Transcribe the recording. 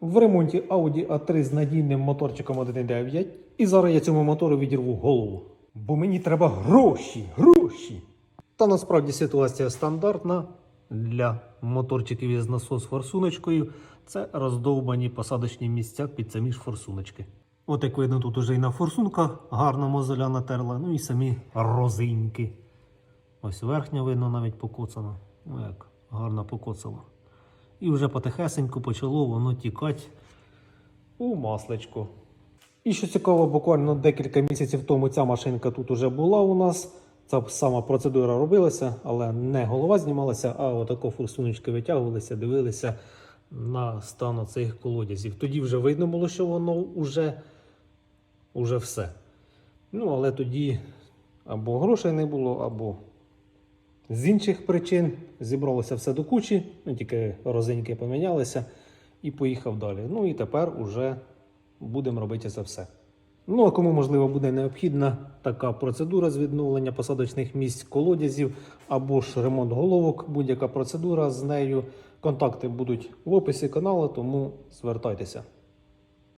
В ремонті Audi A3 з надійним моторчиком 1.9. І зараз я цьому мотору відірву голову. Бо мені треба гроші, гроші. Та насправді ситуація стандартна для моторчиків із насос форсуночкою. Це роздовбані посадочні місця під самі ж форсуночки. От як видно, тут уже і на форсунках гарно мозоля натерла, ну і самі розиньки. Ось верхня видно навіть покоцана. Ну як гарно покоцало. І вже потихесеньку почало воно тікати у маслечко. І що цікаво, буквально декілька місяців тому ця машинка тут уже була у нас. Ця сама процедура робилася, але не голова знімалася, а отако форсуночки витягувалися, дивилися на стан цих колодязів. Тоді вже видно було, що воно вже, уже все. Ну, але тоді або грошей не було, або з інших причин зібралося все до кучі, ну, тільки розиньки помінялися і поїхав далі. Ну і тепер уже будемо робити це все. Ну, а кому, можливо, буде необхідна така процедура з відновлення посадочних місць колодязів або ж ремонт головок, будь-яка процедура з нею. Контакти будуть в описі каналу, тому звертайтеся.